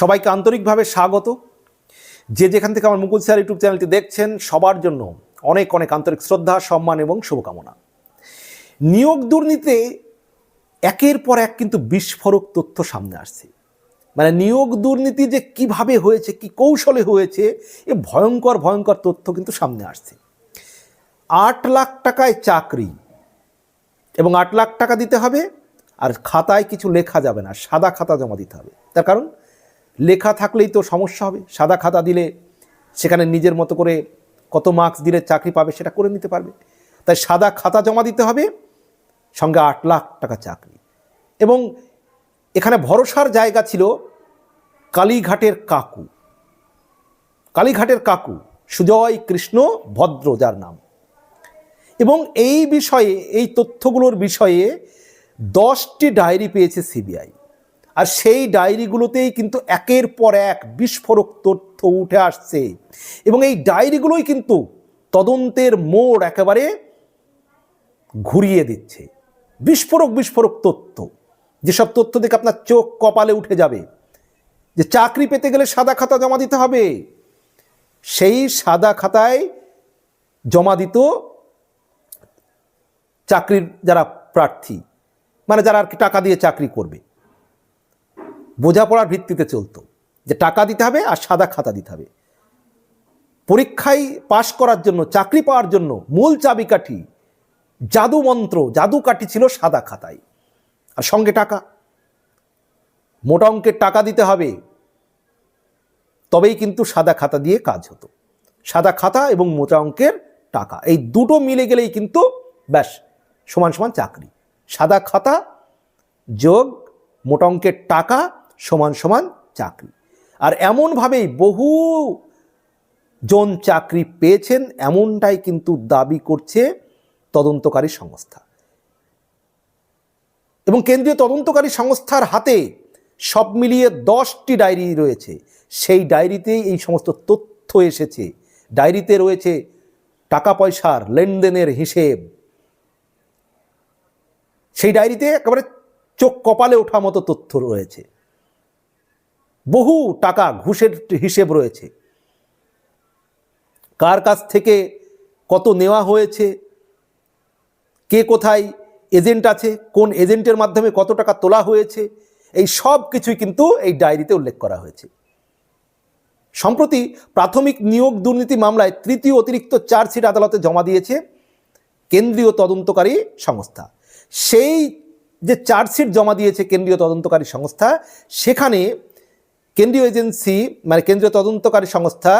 সবাইকে আন্তরিকভাবে স্বাগত। যে যেখান থেকে আমার মুকুল স্যার ইউটিউব চ্যানেলটি দেখছেন, সবার জন্য অনেক অনেক আন্তরিক শ্রদ্ধা, সম্মান এবং শুভকামনা। নিয়োগ দুর্নীতিতে একের পর এক কিন্তু বিস্ফোরক তথ্য সামনে আসছে। মানে নিয়োগ দুর্নীতি যে কীভাবে হয়েছে, কি কৌশলে হয়েছে, এ ভয়ঙ্কর ভয়ঙ্কর তথ্য কিন্তু সামনে আসছে। আট লাখ টাকায় চাকরি এবং আট লাখ টাকা দিতে হবে, আর খাতায় কিছু লেখা যাবে না, সাদা খাতা জমা দিতে হবে। তার কারণ? লেখা থাকলেই তো সমস্যা হবে। সাদা খাতা দিলে সেখানে নিজের মতো করে কত মার্কস দিলে চাকরি পাবে সেটা করে নিতে পারবে। তাই সাদা খাতা জমা দিতে হবে, সঙ্গে আট লাখ টাকা চাকরি। এবং এখানে ভরসার জায়গা ছিল কালীঘাটের কাকু। কালীঘাটের কাকু সুজয় কৃষ্ণ ভদ্র যার নাম। এবং এই বিষয়ে, এই তথ্যগুলোর বিষয়ে দশটি ডায়েরি পেয়েছে সিবিআই। আর সেই ডায়েরিগুলোতেই কিন্তু একের পর এক বিস্ফোরক তথ্য উঠে আসছে। এবং এই ডায়েরিগুলোই কিন্তু তদন্তের মোড় একেবারে ঘুরিয়ে দিচ্ছে। বিস্ফোরক বিস্ফোরক তথ্য। যেসব তথ্য দেখে আপনার চোখ কপালে উঠে যাবে। যে চাকরি পেতে গেলে সাদা খাতা জমা দিতে হবে। সেই সাদা খাতায় জমা দিত চাকরির যারা প্রার্থী। মানে যারা আর কি টাকা দিয়ে চাকরি করবে। বোঝাপড়ার ভিত্তিতে চলতো যে টাকা দিতে হবে আর সাদা খাতা দিতে হবে। পরীক্ষায় পাশ করার জন্য, চাকরি পাওয়ার জন্য মূল চাবিকাঠি জাদু মন্ত্র, জাদু কাঠি ছিল সাদা খাতায়। আর সঙ্গে টাকা। মোটা অঙ্কের টাকা দিতে হবে, তবেই কিন্তু সাদা খাতা দিয়ে কাজ হতো। সাদা খাতা এবং মোটা অঙ্কের টাকা, এই দুটো মিলে গেলেই কিন্তু ব্যাস, সমান সমান চাকরি। সাদা খাতা যোগ মোটা অঙ্কের টাকা সমান সমান চাকরি। আর এমনভাবেই বহু জন চাকরি পেয়েছেন, এমনটাই কিন্তু দাবি করছে তদন্তকারী সংস্থা। এবং কেন্দ্রীয় তদন্তকারী সংস্থার হাতে সব মিলিয়ে দশটি ডায়েরি রয়েছে। সেই ডায়েরিতেই এই সমস্ত তথ্য এসেছে। ডায়েরিতে রয়েছে টাকা পয়সার লেনদেনের হিসেব। সেই ডায়েরিতে একেবারে চোখ কপালে ওঠা মতো তথ্য রয়েছে। বহু টাকা ঘুষের হিসেব রয়েছে। কার কাছ থেকে কত নেওয়া হয়েছে? কে কোথায় এজেন্ট আছে? কোন এজেন্টের মাধ্যমে কত টাকা তোলা হয়েছে? এই সব কিছুই কিন্তু এই ডায়েরিতে উল্লেখ করা হয়েছে। সম্প্রতি প্রাথমিক নিয়োগ দুর্নীতি মামলায় তৃতীয় অতিরিক্ত চার্জশিট আদালতে জমা দিয়েছে কেন্দ্রীয় তদন্তকারী সংস্থা। সেই যে চার্জশিট জমা দিয়েছে কেন্দ্রীয় তদন্তকারী সংস্থা, সেখানে কেন্দ্রীয় এজেন্সি মানে কেন্দ্রীয় তদন্তকারী সংস্থা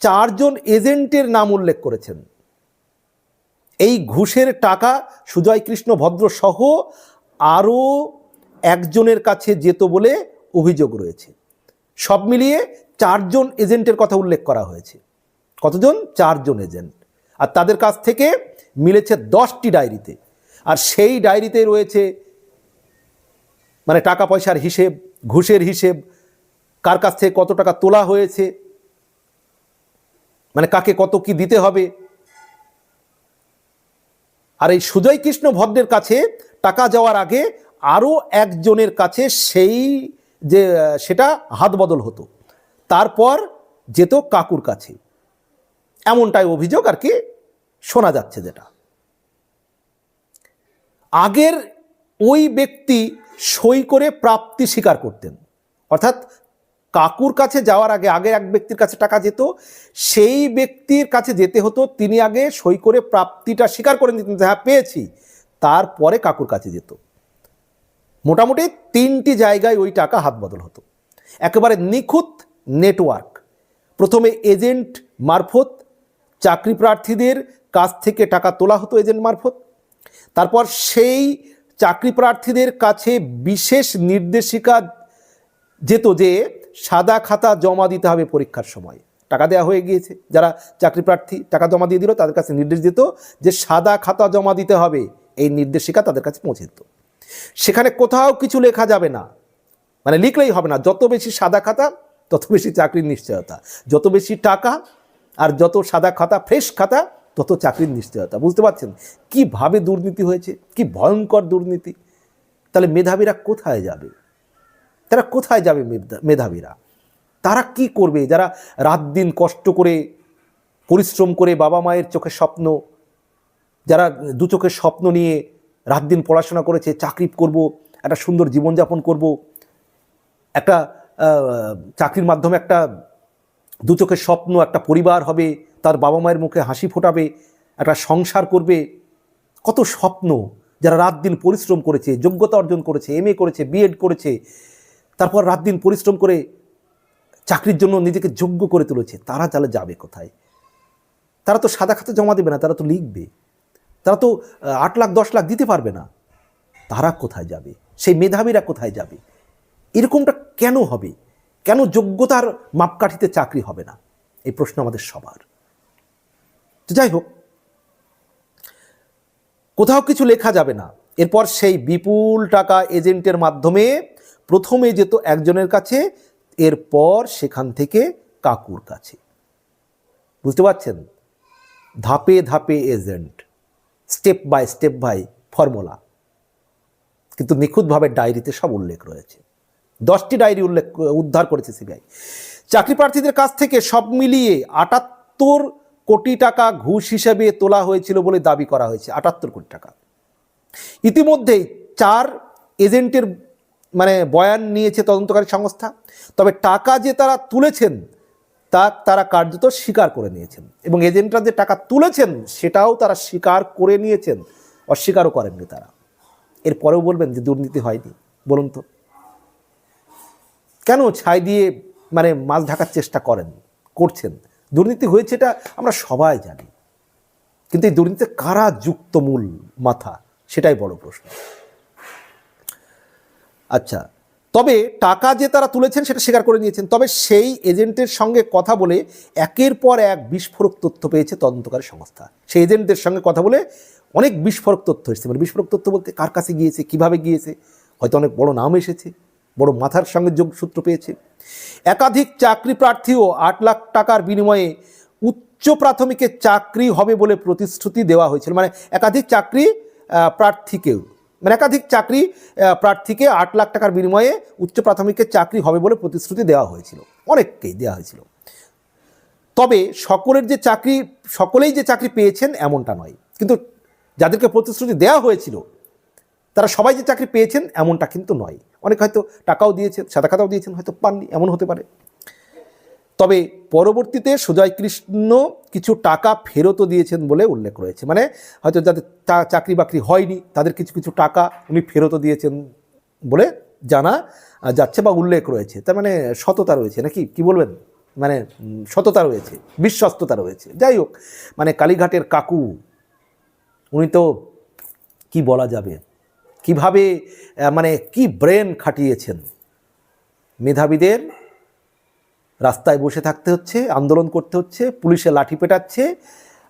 চারজন এজেন্টের নাম উল্লেখ করেছেন। এই ঘুষের টাকা সুজয় কৃষ্ণ ভদ্র সহ আরও একজনের কাছে যেত বলে অভিযোগ রয়েছে। সব মিলিয়ে চারজন এজেন্টের কথা উল্লেখ করা হয়েছে। কতজন? চারজন এজেন্ট। আর তাদের কাছ থেকে মিলেছে দশটি ডায়েরিতে। আর সেই ডায়েরিতে রয়েছে মানে টাকা পয়সার হিসেব, ঘুষের হিসেব কার কাছ থেকে কত টাকা তোলা হয়েছে? মানে কাকে কত কি দিতে হবে? আর এই সুজয় কৃষ্ণ ভদ্রের কাছে টাকা যাওয়ার আগে আরও একজনের কাছে সেই যে, সেটা হাত বদল হতো। তারপর যেত কাকুর কাছে। এমনটাই অভিযোগ আর কি শোনা যাচ্ছে যেটা। আগের ওই ব্যক্তি সই করে প্রাপ্তি স্বীকার করতেন। অর্থাৎ কাকুর কাছে যাওয়ার আগে আগে এক ব্যক্তির কাছে টাকা যেত, সেই ব্যক্তির কাছে যেতে হতো, তিনি আগে সই করে প্রাপ্তিটা স্বীকার করে নিতেন হ্যাঁ পেয়েছি। তারপরে কাকুর কাছে যেত। মোটামুটি তিনটি জায়গায় ওই টাকা হাত বদল হতো। একেবারে নিখুঁত নেটওয়ার্ক। প্রথমে এজেন্ট মারফত, চাকরি প্রার্থীদের কাছ থেকে টাকা তোলা হতো এজেন্ট মারফত। তারপর সেই চাকরি প্রার্থীদের কাছে বিশেষ নির্দেশিকা যেত যে সাদা খাতা জমা দিতে হবে পরীক্ষার সময়। টাকা দেওয়া হয়ে গিয়েছে। যারা চাকরি প্রার্থী, টাকা জমা দিয়ে দিল, তাদের কাছে নির্দেশ দিত যে সাদা খাতা জমা দিতে হবে। এই নির্দেশিকা তাদের কাছে পৌঁছে দিত। সেখানে কোথাও কিছু লেখা যাবে না। মানে লিখলেই হবে না। যত বেশি সাদা খাতা, তত বেশি চাকরির নিশ্চয়তা। যত বেশি টাকা আর যত সাদা খাতা, ফ্রেশ খাতা, তত চাকরির নিশ্চয়তা। বুঝতে পারছেন? কীভাবে দুর্নীতি হয়েছে? কি ভয়ঙ্কর দুর্নীতি? তাহলে মেধাবীরা কোথায় যাবে? তারা কোথায় যাবে মেধা- মেধাবীরা? তারা কি করবে? যারা রাত দিন কষ্ট করে, পরিশ্রম করে বাবা মায়ের চোখের স্বপ্ন, যারা দু চোখের স্বপ্ন নিয়ে রাত দিন পড়াশোনা করেছে, চাকরি করব, একটা সুন্দর জীবনযাপন করব, একটা চাকরির মাধ্যমে একটা দু চোখের স্বপ্ন, একটা পরিবার হবে, তার বাবা মায়ের মুখে হাসি ফোটাবে, একটা সংসার করবে, কত স্বপ্ন, যারা রাত দিন পরিশ্রম করেছে, যোগ্যতা অর্জন করেছে এম করেছে বিএড করেছে তারপর রাত দিন পরিশ্রম করে চাকরির জন্য নিজেকে যোগ্য করে তুলেছে। তারা তাহলে যাবে কোথায়? তারা তো সাদা খাতে জমা দেবে না, তারা তো লিখবে। তারা তো আট লাখ, দশ লাখ দিতে পারবে না। তারা কোথায় যাবে? সেই মেধাবীরা কোথায় যাবে? এরকমটা কেন হবে? কেন যোগ্যতার মাপকাঠিতে চাকরি হবে না? এই প্রশ্ন আমাদের সবার। তো যাই হোক, কোথাও কিছু লেখা যাবে না। এরপর সেই বিপুল টাকা এজেন্টের মাধ্যমে প্রথমে যেত একজনের কাছে, এরপর সেখান থেকে কাকুর কাছে। বুঝতে পারছেন? ধাপে ধাপে agent step by step by formula কিন্তু নিখুঁতভাবে ডায়েরিতে সব উল্লেখ রয়েছে। দশটি ডায়েরি উল্লেখ, উদ্ধার করেছে সিবিআই চাকরি প্রার্থীদের কাছ থেকে সব মিলিয়ে আটাত্তর কোটি টাকা ঘুষ হিসেবে তোলা হয়েছিল বলে দাবি করা হয়েছে, আটাত্তর কোটি টাকা। ইতিমধ্যেই চার এজেন্টের মানে বয়ান নিয়েছে তদন্তকারী সংস্থা, তবে টাকা যে তারা তুলেছেন, তা তারা কার্যত স্বীকার করে নিয়েছেন এবং এজেন্টরা যে টাকা তুলেছেন, সেটাও তারা স্বীকার করে নিয়েছেন, অস্বীকারও করেননি তারা। এরপরেও বলবেন যে দুর্নীতি হয়নি, বলুন তো। কেন ছাই দিয়ে মানে মাছ ঢাকার চেষ্টা করেন, করছেন? দুর্নীতি হয়েছে এটা আমরা সবাই জানি। কিন্তু এই দুর্নীতিতে কারা যুক্ত মূল মাথা, সেটাই বড় প্রশ্ন। আচ্ছা তবে টাকা যে তারা তুলেছেন সেটা স্বীকার করে নিয়েছেন। তবে সেই এজেন্টের সঙ্গে কথা বলে একের পর এক বিস্ফোরক তথ্য পেয়েছে তদন্তকারী সংস্থা। সেই এজেন্টদের সঙ্গে কথা বলে অনেক বিস্ফোরক তথ্য এসেছে। মানে বিস্ফোরক তথ্য বলতে কার কাছে গিয়েছে, কীভাবে গিয়েছে, হয়তো অনেক বড় নাম এসেছে, বড় মাথার সঙ্গে যোগসূত্র পেয়েছে। একাধিক চাকরি প্রার্থীও আট লাখ টাকার বিনিময়ে উচ্চ প্রাথমিকের চাকরি হবে বলে প্রতিশ্রুতি দেওয়া হয়েছিল। মানে একাধিক চাকরি প্রার্থীকেও মানে একাধিক চাকরি প্রার্থীকে আট লাখ টাকার বিনিময়ে উচ্চ প্রাথমিকের চাকরি হবে বলে প্রতিশ্রুতি দেওয়া হয়েছিল। অনেককেই দেওয়া হয়েছিল। তবে সকলের যে চাকরি, সকলেই যে চাকরি পেয়েছেন এমনটা নয়। কিন্তু যাদেরকে প্রতিশ্রুতি দেওয়া হয়েছিল, তারা সবাই যে চাকরি পেয়েছেন এমনটা কিন্তু নয়। অনেক হয়তো টাকাও দিয়েছেন, সাদা খাতাও দিয়েছেন, হয়তো পাননি, এমন হতে পারে। তবে পরবর্তীতে সুজয় কৃষ্ণ কিছু টাকা ফেরতও দিয়েছেন বলে উল্লেখ রয়েছে। মানে হয়তো যাদের চাকরি বাকরি হয়নি, তাদের কিছু কিছু টাকা উনি ফেরতও দিয়েছেন বলে জানা যাচ্ছে বা উল্লেখ রয়েছে। তার মানে সততা রয়েছে নাকি? কি বলবেন? মানে সততা রয়েছে, বিশ্বস্ততা রয়েছে। যাই হোক মানে কালীঘাটের কাকু, উনি তো কি বলা যাবে? কীভাবে মানে কি ব্রেন খাটিয়েছেন? মেধাবীদের রাস্তায় বসে থাকতে হচ্ছে, আন্দোলন করতে হচ্ছে, পুলিশে লাঠি পেটাচ্ছে,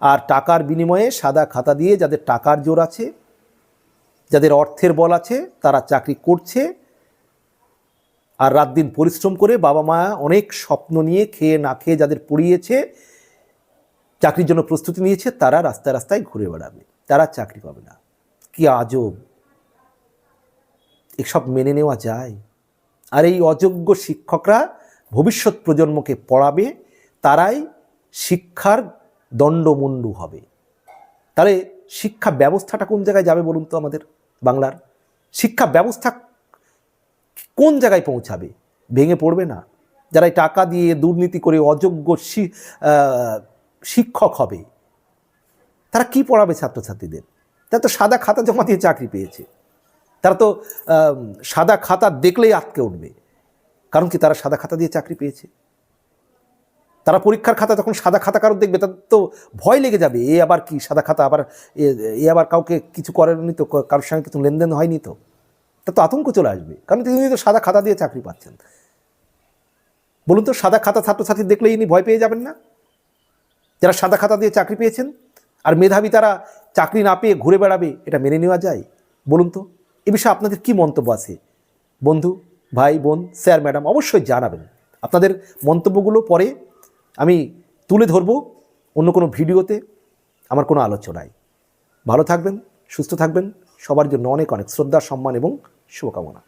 আর টাকার বিনিময়ে সাদা খাতা দিয়ে যাদের টাকার জোর আছে, যাদের অর্থের বল আছে, তারা চাকরি করছে, আর রাত দিন পরিশ্রম করে বাবা মা অনেক স্বপ্ন নিয়ে খেয়ে না খেয়ে যাদের পড়িয়েছে, চাকরির জন্য প্রস্তুতি নিয়েছে, তারা রাস্তায় রাস্তায় ঘুরে বেড়াবে, তারা চাকরি পাবে না। কি আজব। এসব মেনে নেওয়া যায়। আর এই অযোগ্য শিক্ষকরা ভবিষ্যৎ প্রজন্মকে পড়াবে, তারাই শিক্ষার দণ্ডমুণ্ডু হবে। তাহলে শিক্ষা ব্যবস্থাটা কোন জায়গায় যাবে বলুন তো আমাদের বাংলার? শিক্ষা ব্যবস্থা কোন জায়গায় পৌঁছাবে? ভেঙে পড়বে না। যারা টাকা দিয়ে দুর্নীতি করে অযোগ্য শিক্ষক হবে, তারা কি পড়াবে ছাত্রছাত্রীদের? তারা তো সাদা খাতা জমা দিয়ে চাকরি পেয়েছে। তারা তো সাদা খাতা দেখলেই আটকে উঠবে। কারণ কি তারা সাদা খাতা দিয়ে চাকরি পেয়েছে? তারা পরীক্ষার খাতা যখন সাদা খাতা কারও দেখবে তার তো ভয় লেগে যাবে, এ আবার কি সাদা খাতা আবার এ আবার কাউকে কিছু করেনি তো কারোর সঙ্গে কিছু লেনদেন হয়নি তো? তা তো আতঙ্ক চলে আসবে, কারণ তিনি তো সাদা খাতা দিয়ে চাকরি পাচ্ছেন। বলুন তো, সাদা খাতা ছাত্রছাত্রী দেখলে ইনি ভয় পেয়ে যাবেন না? যারা সাদা খাতা দিয়ে চাকরি পেয়েছেন, আর মেধাবী তারা চাকরি না পেয়ে ঘুরে বেড়াবে, এটা মেনে নেওয়া যায়? বলুন তো, এ বিষয়ে আপনাদের কি মন্তব্য আছে? বন্ধু? ভাই, বোন, স্যার, ম্যাডাম, অবশ্যই জানাবেন। আপনাদের মন্তব্যগুলো পরে আমি তুলে ধরব অন্য কোনো ভিডিওতে। আমার কোনো আলোচনায় ভালো থাকবেন, সুস্থ থাকবেন। সবার জন্য অনেক অনেক শ্রদ্ধা, সম্মান এবং শুভকামনা।